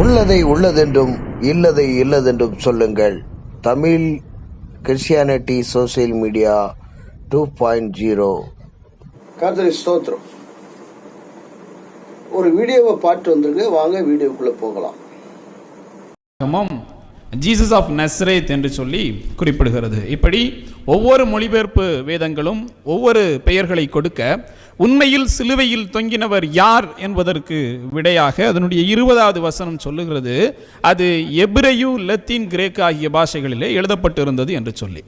உள்ளதை உள்ளதென்றும் இல்லதை இல்லதென்றும் சொல்லுங்கள். Tamil Christianity social media two point zero. கர்த்தரி ஸ்தோத்திரம். ஒரு வீடியோவை பார்த்து வந்திருக்கு வாங்க வீடியோக்குள்ள போகலாம். ஜீசஸ் ஆஃப் நஸ்ரேத் என்று சொல்லி குறிப்பிடுகிறது. இப்படி ஒவ்வொரு மொழிபெயர்ப்பு வேதங்களும் ஒவ்வொரு பெயர்களை கொடுக்க உண்மையில் சிலுவையில் தொங்கினவர் யார் என்பதற்கு விடையாக அதனுடைய இருபதாவது வசனம் சொல்லுகிறது. அது எபிரையு லத்தீன் கிரேக் ஆகிய பாஷைகளிலே எழுதப்பட்டிருந்தது என்று சொல்லி.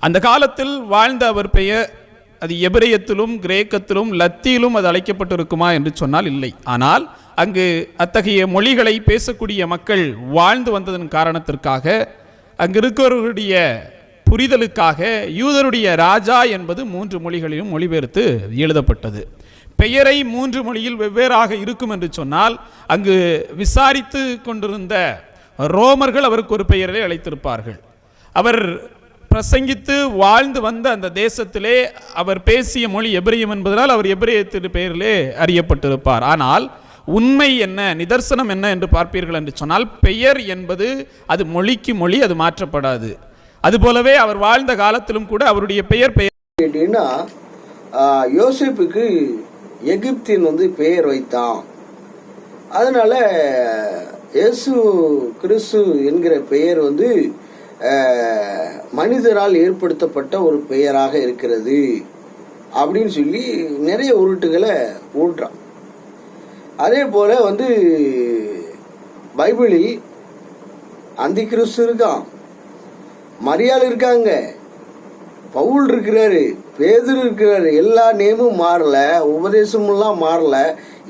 அந்த காலத்தில் வாழ்ந்த அவர் பெயர் அது எபிரேயத்திலும் கிரேக்கத்திலும் லத்தீலும் அது அழைக்கப்பட்டிருக்குமா என்று சொன்னால் இல்லை. ஆனால் அங்கு அத்தகைய மொழிகளை பேசக்கூடிய மக்கள் வாழ்ந்து வந்ததன் காரணத்திற்காக அங்கு இருக்கிறவர்களுடைய புரிதலுக்காக யூதருடைய ராஜா என்பது மூன்று மொழிகளிலும் மொழிபெயர்த்து எழுதப்பட்டது. பெயரை மூன்று மொழியில் வெவ்வேறாக இருக்கும் என்று சொன்னால் அங்கு விசாரித்து கொண்டிருந்த ரோமர்கள் அவருக்கு ஒரு பெயரை அழைத்திருப்பார்கள். அவர் பிரசங்கித்து வாழ்ந்து வந்த அந்த தேசத்திலே அவர் பேசிய மொழி எபிரியம் என்பதனால் அவர் எபிரியத்தின் பெயரிலே அறியப்பட்டிருப்பார். ஆனால் உண்மை என்ன நிதர்சனம் என்ன என்று பார்ப்பீர்கள் என்று சொன்னால் பெயர் என்பது அது மொழிக்கு மொழி அது மாற்றப்படாது. அதுபோலவே அவர் வாழ்ந்த காலத்திலும் கூட அவருடைய பெயர் பெயர் கேட்டீங்கன்னா ஆஹ், எகிப்தின் வந்து பெயர் வைத்தான். அதனால இயேசு கிறிஸ்து என்கிற பெயர் வந்து மனிதரால் ஏற்படுத்தப்பட்ட ஒரு பெயராக இருக்கிறது அப்படின்னு சொல்லி நிறைய உருட்டுகளை ஊட்டுறான். அதே போல் வந்து பைபிளில் அந்தி கிறிஸ்து இருக்கான். மரியாள் இருக்காங்க. பவுல் இருக்கிறாரு பேதர் இருக்கிறாரு. எல்லா நேமும் மாறல உபதேசமெல்லாம் மாறல.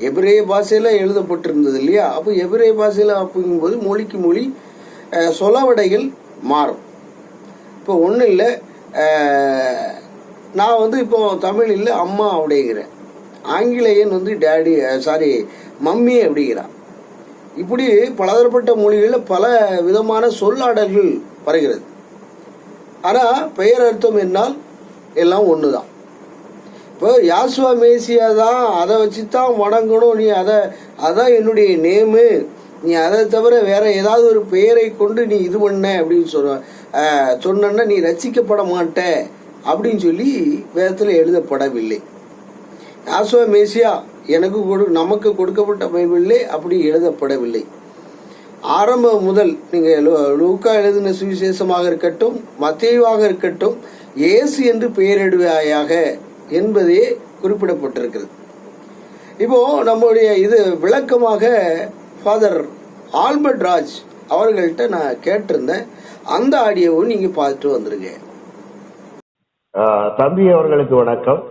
எபிரேய பாஷையில் எழுதப்பட்டிருந்தது இல்லையா? அப்போ எபிரேய பாஷையில் அப்படிங்கும்போது மொழிக்கு மொழி சொலவடைகள் மாறும். இப்போ ஒன்றும் இல்லை நான் வந்து இப்போ தமிழில் அம்மா அப்படிங்கிறேன். ஆங்கிலேயன் வந்து டேடி சாரி மம்மி அப்படிங்கிறான். இப்படி பலதரப்பட்ட மொழிகளில் பல விதமான சொல்லாடல்கள் வருகிறது ஆனால் பெயர் அர்த்தம் என்னால் எல்லாம் ஒன்று தான் இப்போ யாசுவா மேசியா தான் அதை வச்சு தான் வணங்கணும் நீ அதை அதான் என்னுடைய நேமு நீ அதை தவிர வேற ஏதாவது ஒரு பெயரை கொண்டு நீ இது பண்ண அப்படின்னு சொல்ல சொன்னா நீ ரசிக்கப்பட மாட்ட அப்படின்னு சொல்லி வேதத்தில் எழுதப்படவில்லை. ஆசோ மேசியா எனக்கு கொடு நமக்கு கொடுக்கப்பட்ட பைபிளிலே அப்படி எழுதப்படவில்லை. ஆரம்பம் முதல் நீங்கள் லூக்கா எழுதின சுவிசேஷமாக இருக்கட்டும் மத்தியவாக இருக்கட்டும் இயேசு என்று பெயரிடுவாயாக என்பதே குறிப்பிடப்பட்டிருக்கிறது. இப்போ நம்முடைய இது விளக்கமாக ஃபாதர் ஆல்பர்ட் ராஜ் அவர்கள்ட்ட நான் கேட்டிருந்தேன். அந்த ஆடியோவும் நீங்க பார்த்துட்டு வந்துருங்க. தம்பி அவர்களுக்கு வணக்கம்.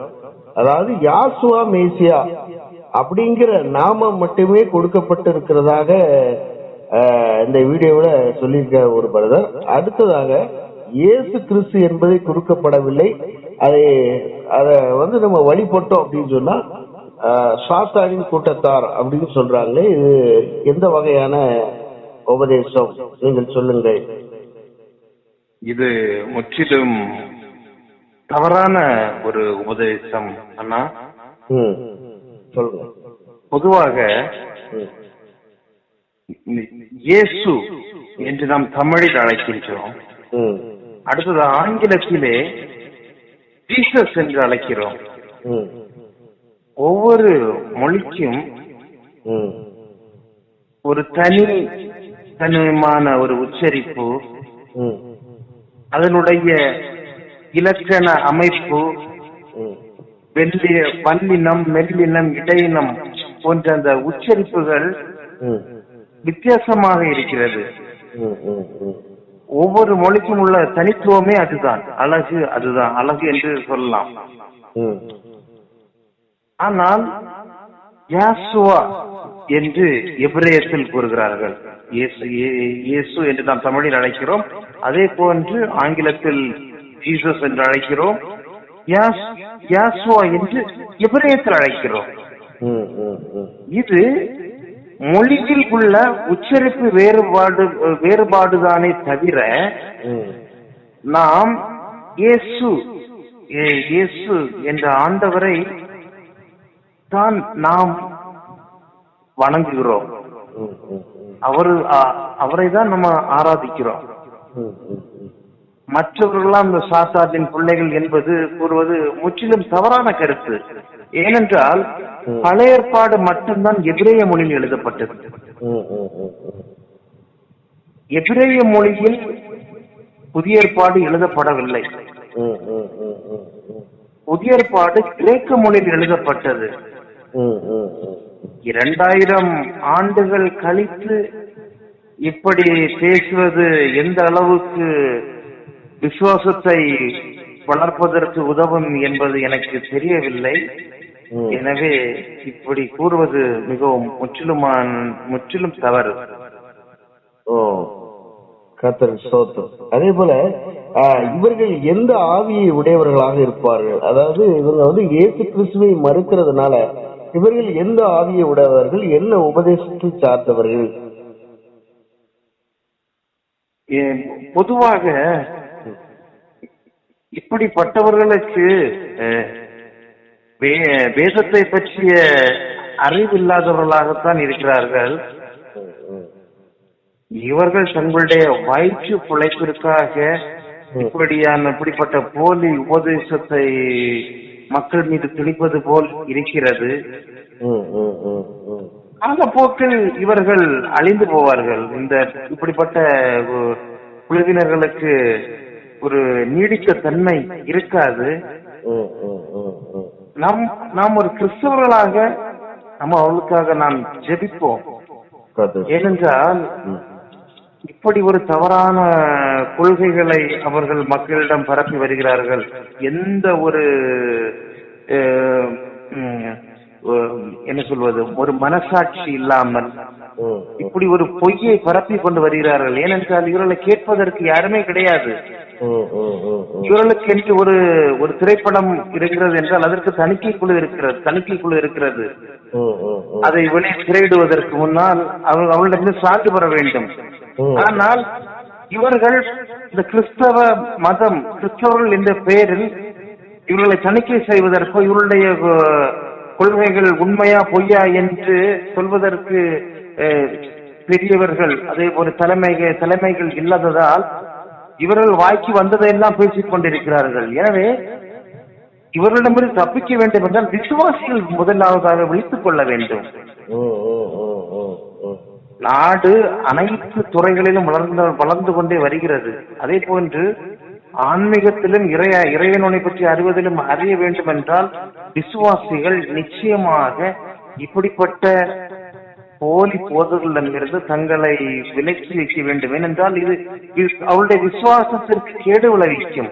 அதாவது யாசுவா மேசியா அப்படிங்கிற நாமம் மட்டுமே கொடுக்கப்பட்டிருக்கிறதாக இருக்கிறதாக இந்த வீடியோவில் சொல்லியிருக்க ஒரு பிரதர். அடுத்ததாக இயேசு கிறிஸ்து என்பதை கொடுக்கப்படவில்லை. அதை அதை வந்து நம்ம வழிபட்டோம் அப்படின்னு சொன்னா ஆஹ் சாத்தானின் கூட்டத்தார் அப்படின்னு சொல்றாங்களே இது எந்த வகையான உபதேசம்? நீங்கள் சொல்லுங்கள். இது முற்றிலும் தவறான ஒரு உபதேசம் அண்ணா. சொல்லுங்க பொதுவாக இயேசு என்று நாம் தமிழில் அழைக்கின்றோம். அடுத்தது ஆங்கிலத்திலே ஜீசஸ் என்று அழைக்கிறோம். ஒவ்வொரு மொழிக்கும் ஒரு தனி தனிமான ஒரு உச்சரிப்பு. அதனுடைய இலக்கண அமைப்பு வெள்ளி வல்லினம் மெல்லினம் இடையினம் போன்ற அந்த உச்சரிப்புகள் வித்தியாசமாக இருக்கிறது. ஒவ்வொரு மொழிக்கும் உள்ள தனித்துவமே அதுதான். அழகு அதுதான். அழகு என்று சொல்லலாம். ஆனால் யாசுவா என்று எபிரேயத்தில் கூறுகிறார்கள். இயேசு இயே- இயேசு என்று நாம் தமிழில் அழைக்கிறோம். அதே போன்று ஆங்கிலத்தில் ஜீசஸ் என்று அழைக்கிறோம். யாசுவா என்று எபிரேயத்தில் அழைக்கிறோம். இது மொழியில் உள்ள உச்சரிப்பு வேறுபாடு வேறுபாடுதானே தவிர நாம் இயேசு இயேசு என்ற ஆண்டவரை தான் நாம் வணங்குகிறோம். அவரு அவரை தான் நம்ம ஆராதிக்கிறோம். ம் மற்றவர்களெல்லாம் இந்த சாத்தாட்டின் பிள்ளைகள் என்பது கூறுவது முற்றிலும் தவறான கருத்து. ஏனென்றால் பழைய ஏற்பாடு மட்டும்தான் எதிரேய மொழியில் எழுதப்பட்டது. எதிரேய மொழியில் புதிய ஏற்பாடு எழுதப்படவில்லை. புதிய ஏற்பாடு கிரேக்க மொழியில் எழுதப்பட்டது. இரண்டாயிரம் ஆண்டுகள் கழித்து இப்படி பேசுவது எந்த அளவுக்கு விசுவாசத்தை வளர்ப்பதற்கு உதவும் என்பது எனக்கு தெரியவில்லை. எனவே இப்படி கூறுவது மிகவும் முற்றிலுமான முற்றிலும் தவறு. ஓ கத்தர் சோத்திரம் அதே போல இவர்கள் எந்த ஆவியை உடையவர்களாக இருப்பார்கள்? அதாவது இவங்க வந்து இயேசு கிறிஸ்துவை மறுக்கிறதுனால இவர்கள் எந்த ஆவியை உடையவர்கள்? என்ன உபதேசத்தை சார்ந்தவர்கள்? ஏ- பொதுவாக இப்படிப்பட்டவர்களுக்கு வேதத்தை பற்றிய அறிவில்லாதவர்களாகத்தான் இருக்கிறார்கள். இவர்கள் தங்களுடைய வயிற்று பிழைப்பிற்காக இப்படியான இப்படிப்பட்ட போலி உபதேசத்தை மக்கள் மீது திணிப்பது போல் இருக்கிறது. ம், காலப்போக்கில் இவர்கள் அழிந்து போவார்கள். இந்த இப்படிப்பட்ட குழுவினர்களுக்கு ஒரு நீடித்த தன்மை இருக்காது. நாம் நாம் ஒரு கிறிஸ்தவர்களாக நம்ம அவளுக்காக நாம் ஜெபிப்போம் ஏனென்றால் இப்படி ஒரு தவறான கொள்கைகளை அவர்கள் மக்களிடம் பரப்பி வருகிறார்கள் எந்த ஒரு என்ன சொல்வது ஒரு மனசாட்சி இல்லாமல் இப்படி ஒரு பொய்யை பரப்பி கொண்டு வருகிறார்கள் ஏனென்றால் இவர்களை கேட்பதற்கு யாருமே கிடையாது. இவர்களுக்கு என்று ஒரு ஒரு திரைப்படம் இருக்கிறது என்றால் அதற்கு தணிக்கை குழு இருக்கிறது தணிக்கை குழு இருக்கிறது. அதை வெளியே திரையிடுவதற்கு முன்னால் அவர் அவர்களிடம் சான்று பெற வேண்டும். ஆனால் இவர்கள் இந்த கிறிஸ்தவ மதம் கிறிஸ்தவர்கள் என்ற பெயரில் இவர்களை தணிக்கை செய்வதற்கோ இவருடைய கொள்கைகள் உண்மையா பொய்யா என்று சொல்வதற்கு பெரியவர்கள் அதே போல தலைமைகள் தலைமைகள் இல்லாததால் இவர்கள் வாய்க்கு வந்ததையெல்லாம் பேசிக் கொண்டிருக்கிறார்கள். எனவே இவர்களிடமிருந்து தப்பிக்க வேண்டும் என்றால் விசுவாசிகள் முதலாவதாக விழித்துக் கொள்ள வேண்டும். நாடு அனைத்து துறைகளிலும் வளர்ந்து வளர்ந்து கொண்டே வருகிறது. அதே போன்று ஆன்மீகத்திலும் இறைய இறைவனை பற்றி அறிவதிலும் அறிய வேண்டும் என்றால் விசுவாசிகள் நிச்சயமாக இப்படிப்பட்ட போலி போதர்களிடமிருந்து தங்களை விலக்கி வைக்க வேண்டும் ஏனென்றால் இது அவருடைய விசுவாசத்திற்கு கேடு விளைவிக்கும்.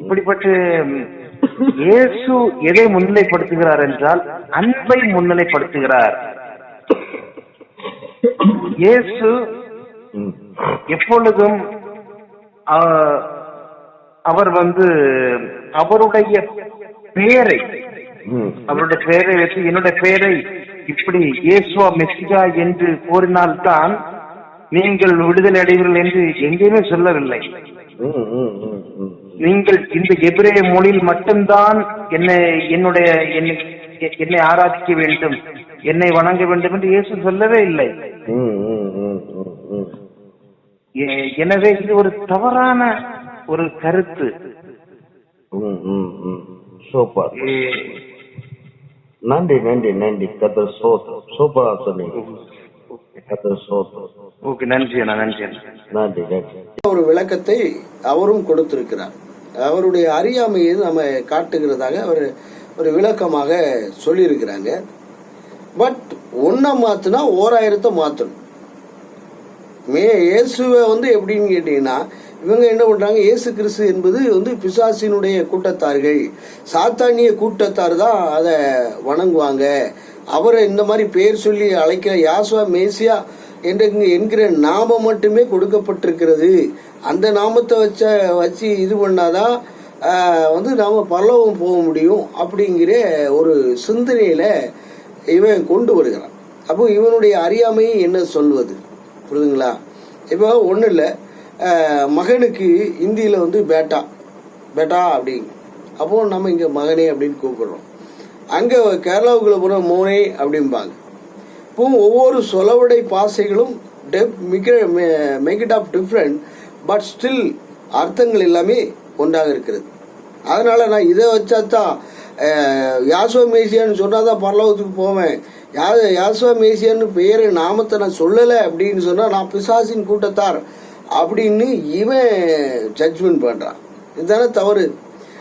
இப்படிப்பட்ட இயேசு எதை முன்னிலைப்படுத்துகிறார் என்றால் அன்பை முன்னிலைப்படுத்துகிறார் இயேசு. எப்பொழுதும் அவர் வந்து அவருடைய பெயரை ம். அவருடைய பெயரை வச்சு என்னுடைய பெயரை இப்படி இயேசுவா மெஸ்ஸிகா என்று கூறினால்தான் நீங்கள் விடுதலை அடைவீர்கள் என்று எங்கேயுமே சொல்லவில்லை. நீங்கள் இந்த எபிரேய மொழியில் மட்டும்தான் என்னை என்னுடைய என்னை ஆராதிக்க வேண்டும் என்னை வணங்க வேண்டும் என்று இயேசு சொல்லவே இல்லை எனவே இது ஒரு தவறான ஒரு கருத்து. சூப்பர் நன்றி நன்றி நன்றி கத்தர் சோத்திரம் சூப்பரா சொன்னீங்க கத்தர் சோத்திரம் ஓகே நன்றி அண்ணா நன்றி நன்றி நன்றி ஒரு விளக்கத்தை அவரும் கொடுத்திருக்கிறார். அவருடைய அறியாமையை நம்ம காட்டுகிறதாக அவர் ஒரு விளக்கமாக சொல்லியிருக்கிறாங்க. பட் ஒன்றை மாற்றினா ஓராயிரத்தை மாற்றணும் மே இயேசுவை வந்து எப்படின்னு கேட்டீங்கன்னா இவங்க என்ன பண்றாங்க? இயேசு கிறிஸ்து என்பது வந்து பிசாசினுடைய கூட்டத்தார்கள். சாத்தானிய கூட்டத்தார் தான் அதை வணங்குவாங்க. அவரை இந்த மாதிரி பேர் சொல்லி அழைக்கிற யாசுவா மேசியா என்ற என்கிற நாமம் மட்டுமே கொடுக்கப்பட்டிருக்கிறது. அந்த நாமத்தை வச்ச வச்சு இது பண்ணாதான் வந்து நாம பரலோகம் போக முடியும் அப்படிங்கிற ஒரு சிந்தனையில இவன் கொண்டு வருகிறான். அப்போ இவனுடைய அறியாமையை என்ன சொல்வது? புரியுதுங்களா இப்போ ஒன்றும் இல்லை மகனுக்கு இந்தியில் வந்து பேட்டா. பேட்டா அப்படிங்க அப்போ நம்ம இங்கே மகனே அப்படின்னு கூப்பிடுறோம். அங்கே கேரளாவுக்குள்ள போன மோனே அப்படிம்பாங்க. இப்போ ஒவ்வொரு சொலவடை பாசைகளும் டெப் மிக make it of different but still அர்த்தங்கள் எல்லாமே ஒன்றாக இருக்கிறது. அதனால் நான் இதை வச்சா தான் யாசுவ மேசியான்னு சொன்னால் தான் பரலோகத்துக்கு போவேன். யா யாசுவ மேசியான்னு பெயரை நாமத்தை நான் சொல்லலை அப்படின்னு சொன்னால் நான் பிசாசின் கூட்டத்தார். அப்படின்னு இவன் ஜட்ஜ்மெண்ட் பண்ணுறான் இதுதானே தவறு.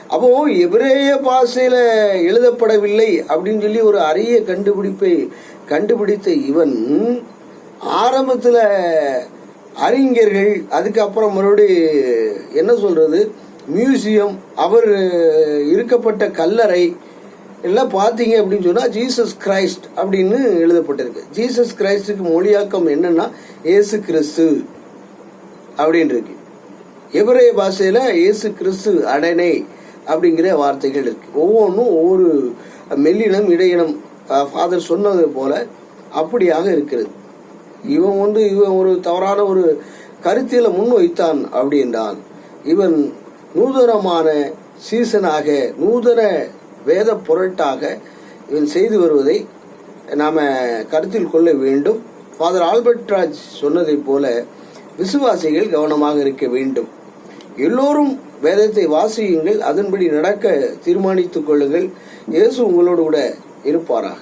அப்போ எபிரேய பாசையில் எழுதப்படவில்லை அப்படின்னு சொல்லி ஒரு அரிய கண்டுபிடிப்பை கண்டுபிடித்த இவன் ஆரம்பத்தில் அறிஞர்கள் அதுக்கப்புறம் மறுபடி என்ன சொல்கிறது மியூசியம் அவர் இருக்கப்பட்ட கல்லறை எல்லாம் பார்த்தீங்க அப்படின்னு சொன்னால் ஜீசஸ் கிரைஸ்ட் அப்படின்னு எழுதப்பட்டிருக்கு. ஜீசஸ் கிரைஸ்டுக்கு மொழியாக்கம் என்னன்னா ஏசு கிறிஸ்து. அப்படின்னு இருக்கு. எபிரேய பாஷையில் இயேசு கிறிஸ்து அடனை அப்படிங்கிற வார்த்தைகள் இருக்கு. ஒவ்வொன்றும் ஒவ்வொரு மெல்லினம் இடையினம் ஃபாதர் சொன்னது போல அப்படியாக இருக்கிறது. இவன் வந்து இவன் ஒரு தவறான ஒரு கருத்தில முன்வைத்தான் அப்படி என்றால் இவன் நூதனமான சீசனாக நூதன வேத பொருட்டாக இவன் செய்து வருவதை நாம் கருத்தில் கொள்ள வேண்டும். ஃபாதர் ஆல்பர்ட் ராஜ் சொன்னதைப் போல விசுவாசிகள் கவனமாக இருக்க வேண்டும். எல்லோரும் வேதத்தை வாசியுங்கள் அதன்படி நடக்க தீர்மானித்துக் கொள்ளுங்கள். இயேசு உங்களோடு கூட இருப்பாராக.